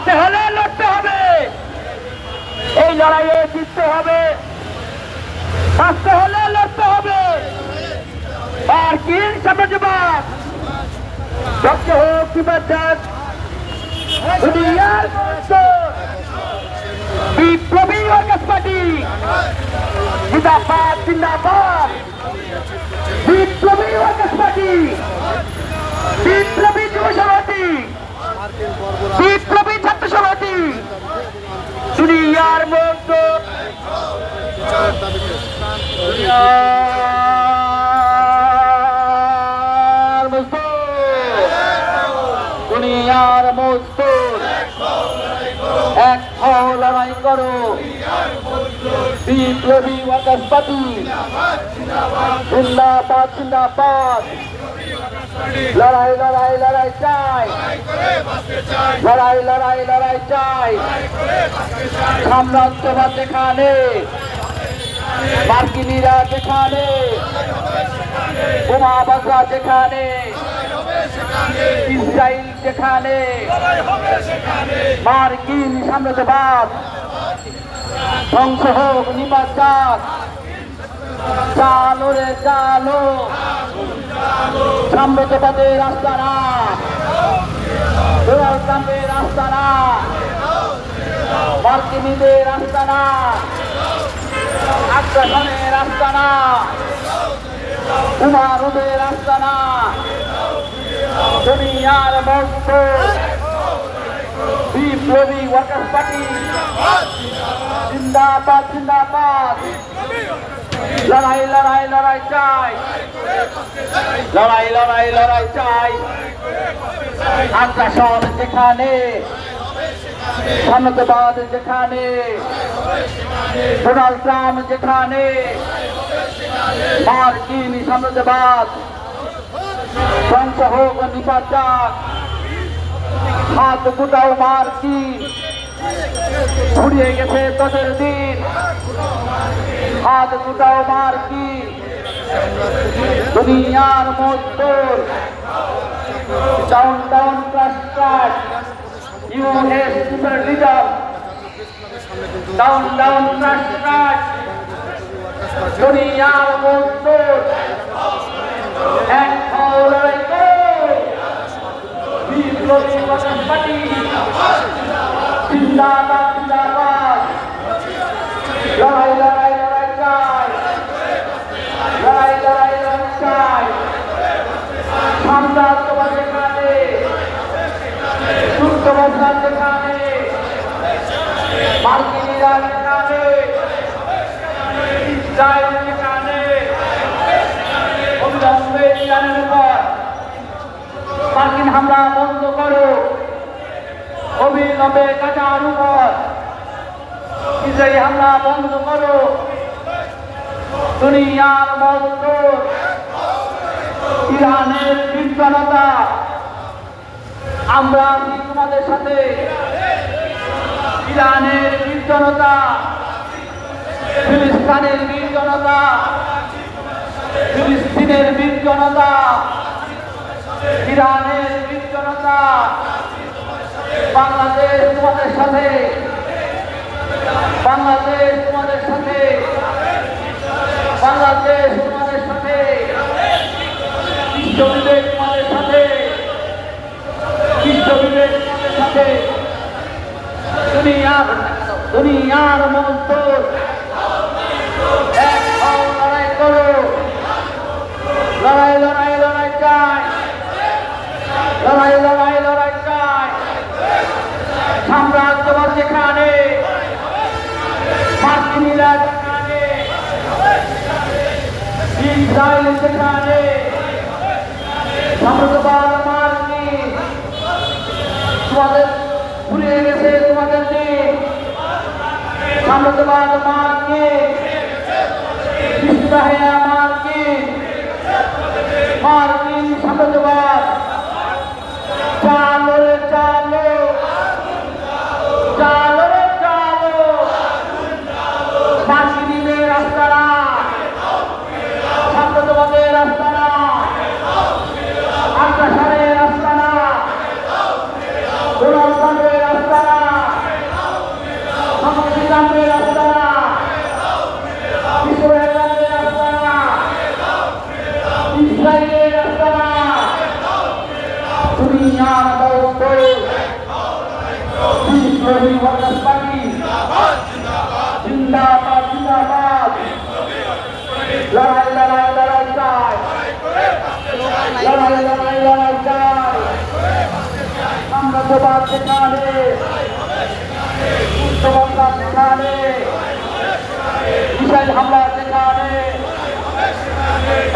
বাঁচতে হলে লড়তে হবে। এই লড়াইয়ে জিততে হবে। বাঁচতে হলে লড়তে হবে। আর কি রক্ত হোক কিংবা জাত, দুনিয়ার মানুষ বিপ্লবী বিপ্লবী বিপ্লবী যুব সভাপতি বিপ্লবী ছাত্র সভাপতি দুনিয়ার মুক্ত দুনিয়ার মুক্ত এক হও লড়াই করো। বিপ্লবী পার্টি জিন্দাবাদ জিন্দাবাদ। লড়াই লড়াই লড়াই চাই। লড়াই লড়াই লড়াই চাই। সাম্রাজ্যবাদ যেখানে মার্কিনীরা যেখানে বোমা বাজা যেখানে ইসরায়েল যেখানে মার্কিন সাম্রাজ্যবাদ ধ্বংস হোক নিপাচার চালো রে, চালো। সাম্রাজ্যবাদের রাস্তা না। ট্রাম্পের রাস্তা না। মার্কিনীদের রাস্তা না। আগ্রাসনের রাস্তা না। উমারুদের রাস্তা না। দুনিয়ার মস্ত বিপ্লবী ওয়ার্কার্স পার্টি। জিন্দাবাদ জিন্দাবাদ। লড়াই লড়াই লড়াই চাই। লড়াই লড়াই লড়াই চাই। আগ্রাসন যেখানে সাম্যবাদ যেখানে, ডোনাল্ড ট্রাম্প যেখানে, মার্কিন সাম্রাজ্যবাদ ধ্বংস হোক নিপাচার হাত গুটাও মার্কিন। ঘুরিয়ে গেছে তোদের দিন। হাত গুটাও মার্কিন দুনিয়ার মজদুর down down class class US super leader down down class দুনিয়ার মজদুর এক লড়াই পার্টি জিন্দাবাদ জিন্দাবাদ লড়াই লড়াই লড়াই চাই লড়াই লড়াই লড়াই চাই সাম্রাজ্যবাদ যেখানে যুদ্ধবস্থান যেখানে মার্কিনীরা যেখানে ইসরায়েল যেখানে অবিলম্বে ইরানের উপর মার্কিন হামলা বন্ধ করো অবিলম্বে কাজার উপর ইসরায়েলি হামলা বন্ধ করো। দুনিয়ার মজদুর ইরানের বিজ্ঞানতা। আমরা তোমাদের সাথে। ইরানের বিজ্ঞানতা, ফিলিস্তানের বিজ্ঞানতা, ফিলিস্তিনের বিজ্ঞানতা, ইরানের বিজ্ঞানতা। বাংলাদেশ তোমাদের সাথে। বাংলাদেশ তোমাদের সাথে। বাংলাদেশ তোমাদের সাথে। বিশ্ববিবেক তোমাদের সাথে। বিশ্ববিবেক তোমাদের সাথে। দুনিয়ার দুনিয়ার মজদুর ইসরায়েল যেখানে সাম্রাজ্যবাদ মার্কিন তোমাদের ভুলে গেছে তোমাদের দিন সাম্রাজ্যবাদ মার্কিন ইসরায়েল মার্কিন সাম্রাজ্যবাদ যেখানে উচ্চবাদ যেখানে মিসাইল হামলা যেখানে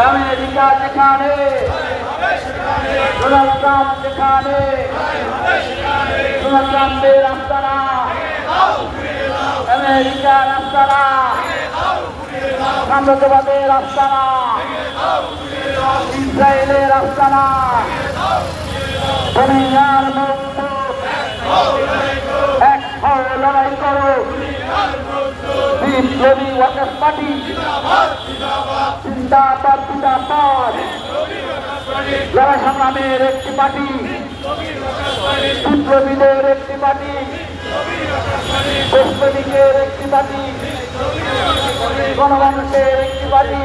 আমেরিকা যেখানে ডোনাল্ড ট্রাম্প যেখানে ডোনাল্ড ট্রাম্পের রাস্তানা আমেরিকার রাস্তানা সাম্রাজ্যবাদের দুনিয়ার এক লড়াই করো। বিপ্লবী ওয়ার্কার্স পার্টি। জিন্দাবাদ জিন্দাবাদ। লড়াই সংগ্রামের একটি পার্টি। বিপ্লবীদের একটি পার্টি। দেশপ্রেমিকের একটি পার্টি। গণমানুষের একটি পার্টি।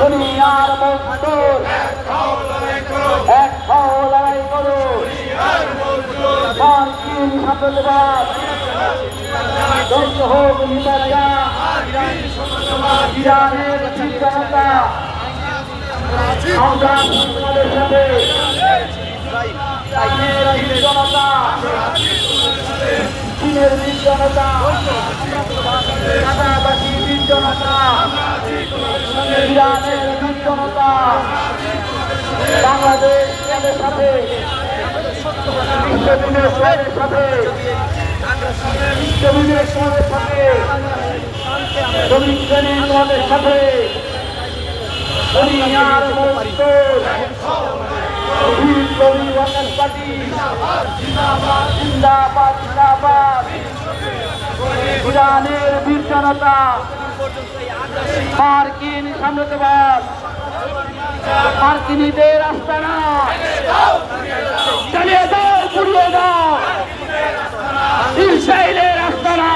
দুনিয়ার মজদুর মার্কিন সাম্রাজ্যবাদ ধ্বংস হোক নির্বাচন ইরানের জনতা আমরা তোমাদের সাথে জনতা চীনের বীর জনতা জনতা বাংলাদেশ বিশ্ববিনের তোমাদের সাথে বিশ্ববিনের তোমাদের সাথে শ্রমিক শ্রেণি তোমাদের সাথে ইরানের বীর জনতা মার্কিন সাম্রাজ্যবাদ মার্কিনীদের আস্তানা চালিয়ে দাও পুড়িয়ে দাও। ইসরায়েলের আস্তানা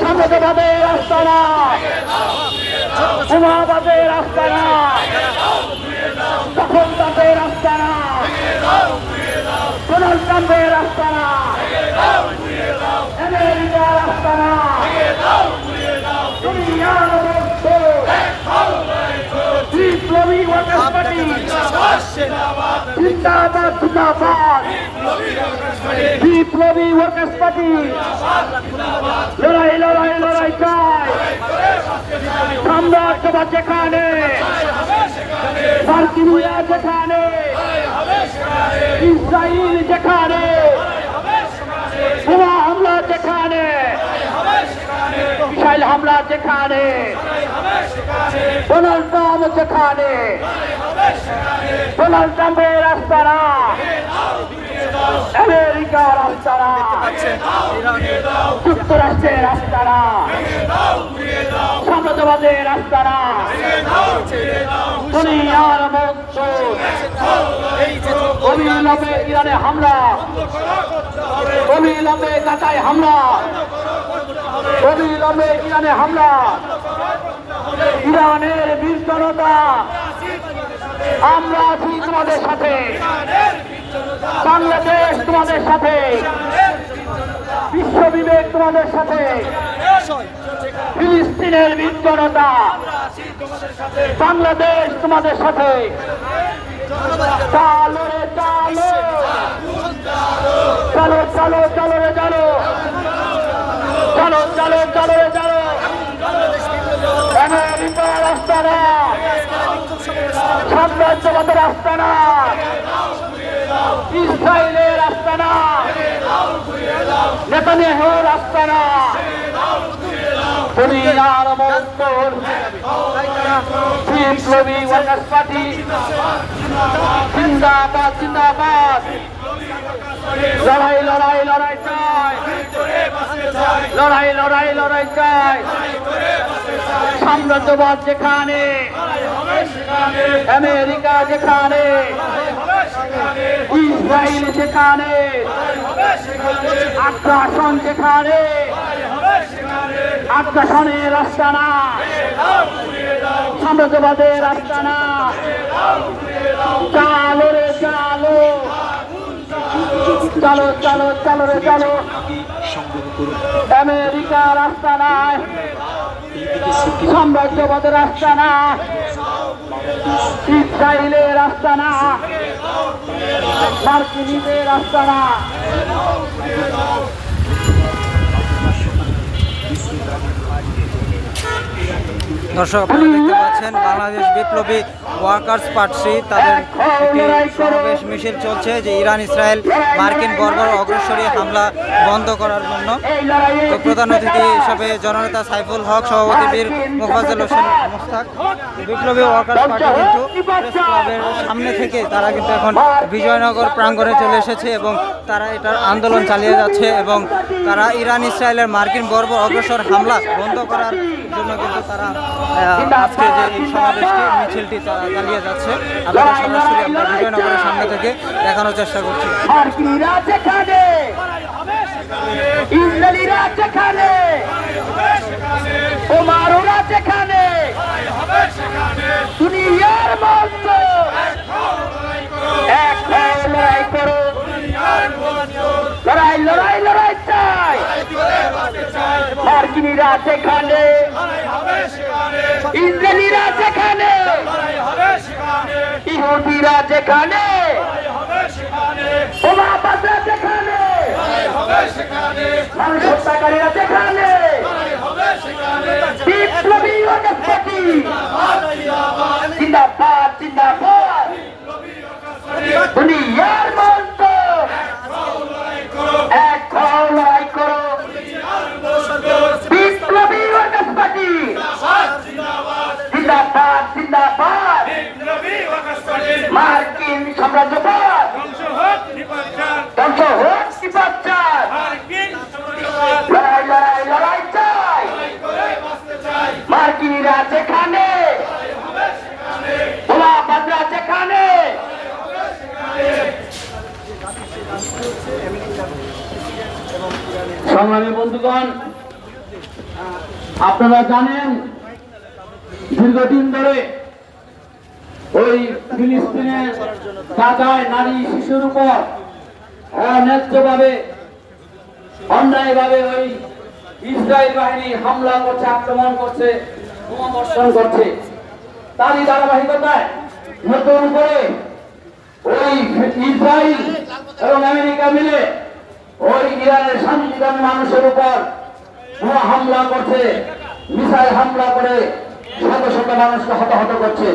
সাম্রাজ্যবাদের আস্তানা উমাবাদের আস্তানা তখন তাদের আস্তানা ট্রাম্পের আস্তানা আমেরিকার আস্তানা দুনিয়ার বিপ্লবী ওয়ার্কার্স পার্টি জিন্দাবাদ জিন্দাবাদ। বিপ্লবী ওয়ার্কার্স পার্টি লড়াই লড়াই লড়াই চাই। সাম্রাজ্যবাদ যেখানে মার্কিনিয়া যেখানে ইসরায়েল যেখানে হামলা যেখানে হামলা যেখানে ডোনাল্ড ট্রাম্প যেখানে ডোনাল্ড ট্রাম্পের রাস্তারা আমেরিকার রাস্তারা যুক্তরাষ্ট্রের রাস্তারা সাম্রাজ্যবাদের রাস্তারা। দুনিয়ার অবিলম্বে ইরানে হামলা। অবিলম্বে গাজায় হামলা। অবিলম্বে ইরানে হামলা। ইরানের বীর আমরা আছি তোমাদের সাথে। বাংলাদেশ তোমাদের সাথে। বিশ্ব বিবেক তোমাদের সাথে। ফিলিস্তিনের বীর জনতা বাংলাদেশ তোমাদের সাথে। চালো রে, চালো। চলো চলো চলো রে, চলো। চলো চলো চলো রে, চলো। আমেরিকার রাস্তানা সাম্রাজ্যবাদের রাস্তানা ইসরায়েলের রাস্তানা নেতানিয়াহু রাস্তানা দুনিয়ার মন্তর বিপ্লবী ওয়ার্কার্স পার্টি জিন্দাবাদ জিন্দাবাদ। লড়াই লড়াই লড়াই চাই। লড়াই লড়াই লড়াই চাই। সাম্রাজ্যবাদ যেখানে, আমেরিকা যেখানে ইসরায়েল যেখানে আগ্রাসন যেখানে আগ্রাসনের রাস্তা না সাম্রাজ্যবাদের রাস্তা না চালো রে, চালো। চলো চলো, চালো রে, চলো। আমেরিকা রাস্তা নাই সাম্রাজ্যবাদের রাস্তা না ইসরায়েলের রাস্তা না রাস্তা না দর্শক আপনারা দেখতে পাচ্ছেন বাংলাদেশ বিপ্লবী ওয়ার্কার্স পার্টি তাদের সমাবেশ মিছিল চলছে যে ইরান ইসরায়েল মার্কিন বর্বর অগ্রসরী হামলা বন্ধ করার জন্য। তো প্রধান অতিথি হিসেবে জননেতা সাইফুল হক সভাপতি বীর মোফাজ্জল হোসেন মোস্তাক। বিপ্লবী ওয়ার্কার্স পার্টি কিন্তু প্রেস ক্লাবের সামনে থেকে তারা কিন্তু এখন বিজয়নগর প্রাঙ্গণে চলে এসেছে এবং তারা এটার আন্দোলন চালিয়ে যাচ্ছে এবং তারা ইরান ইসরায়েলের মার্কিন বর্বর অগ্রসর হামলা বন্ধ করার জন্য কিন্তু তারা আজকে যে এই সমাবেশটি মিছিলটি চালিয়ে যাচ্ছে আপনাদের সরাসরি আমরা বিজয়নগরের সামনে থেকে দেখানোর চেষ্টা করছি। মার্কিনীরা যেখানে ইসরায়েলিরা যেখানে ওমারোরা যেখানে দুনিয়ার মঞ্চ। এক লড়াই করো। লড়াই লড়াই লড়াই চাই। মার্কিনীরা যেখানে ইসরায়েলিরা যেখানে ইহুদিরা যেখানে মানুষ হত্যাকারীরা যেখানে মন্ত্র সংগ্রামী বন্ধুগণ, আপনারা জানেন, দীর্ঘদিন ধরে ওই ফিলিস্তিনের গাজায় নারী শিশুর উপর অন্যায্যভাবে, অন্যায়ভাবে ওই ইসরায়েল বাহিনী হামলা করছে, আক্রমণ করছে, বোমাবর্ষণ করছে। তারই ধারাবাহিকতায় নতুন করে ওই ইসরায়েল এবং আমেরিকা মিলে ওই ইরানের শান্তিকামী মানুষের উপর হামলা করছে, মিসাইল হামলা করে শত শত মানুষকে হতাহত করছে।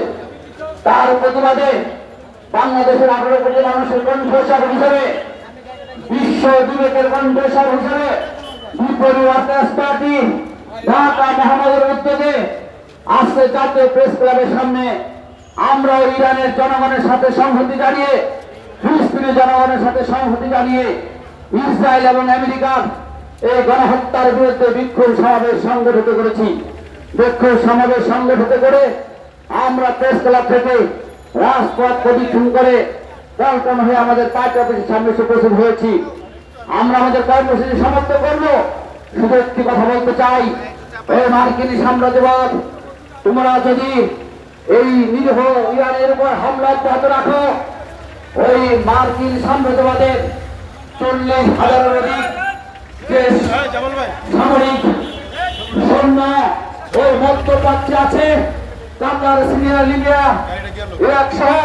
তার প্রতিবাদে বাংলাদেশের আঠারো কোটি মানুষের কণ্ঠস্বর হিসেবে, বিশ্ব বিবেকের কণ্ঠস্বর হিসেবে পার্টি ঢাকা মহানগরের উদ্যোগে আজকে জাতীয় প্রেস ক্লাবের সামনে আমরা ইরানের জনগণের সাথে সংহতি জানিয়ে ফিলিস্তিনের জনগণের সাথে সংহতি জানিয়ে ইসরায়েল এবং আমেরিকার এই গণহত্যার বিরুদ্ধে বিক্ষোভ সমাবেশ সংগঠিত করেছি। বিক্ষোভ সমাবেশ সংগঠিত করে আমরা প্রেস ক্লাব থেকে রাজপথ প্রদক্ষিণ করে পল্টন হয়ে আমাদের পার্টি অফিসের সামনে উপস্থিত হয়েছি। আমরা আমাদের কর্মসূচি সমাপ্ত করব। শুধু একটি কথা বলতে চাই এই মার্কিনী সাম্রাজ্যবাদ, তোমরা যদি এই নিরীহ ইরানের উপর হামলা অব্যাহত রাখো, ওই মার্কিন সাম্রাজ্যবাদের চল্লিশ হাজারের অধিক সামরিক সৈন্য ওই মধ্যপ্রাচ্যে আছে। কাতার সিরিয়া লিবিয়া ইরাক সহ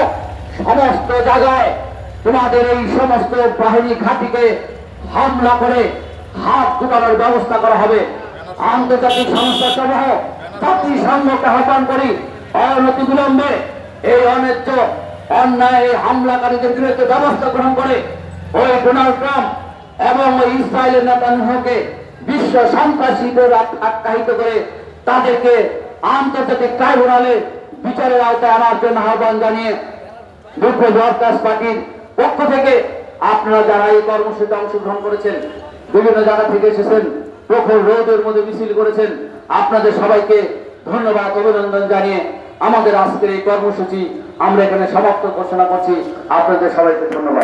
সমস্ত জায়গায় তোমাদের এই সমস্ত বাহিনী ঘাঁটিকে হামলা করে হাত দুটানোর ব্যবস্থা করা হবে। আন্তর্জাতিক সংস্থা সমূহ জাতিসংঘকে আহ্বান করি অনতি বিলম্বে এই অন্যায্য অন্যায় হামলাকারীদের বিরুদ্ধে ব্যবস্থা গ্রহণ করে ওই ডোনাল্ড ট্রাম্প এবং ওই ইসরায়েলের নেতানুহকে বিশ্ব সন্ত্রাসীদের আখ্যায়িত করে তাদেরকে আন্তর্জাতিক ট্রাইব্যুনালে বিচারের আওতায় আনার জন্য আহ্বান জানিয়ে বিপ্লব ওয়ার্কার্স পার্টির পক্ষ থেকে আপনারা যারা এই কর্মসূচিতে অংশগ্রহণ করেছেন, বিভিন্ন জায়গা থেকে এসেছেন, প্রখর রোদের মধ্যে মিছিল করেছেন, আপনাদের সবাইকে ধন্যবাদ, অভিনন্দন জানিয়ে আমাদের আজকের এই কর্মসূচি আমরা এখানে সমাপ্ত ঘোষণা করছি। আপনাদের সবাইকে ধন্যবাদ।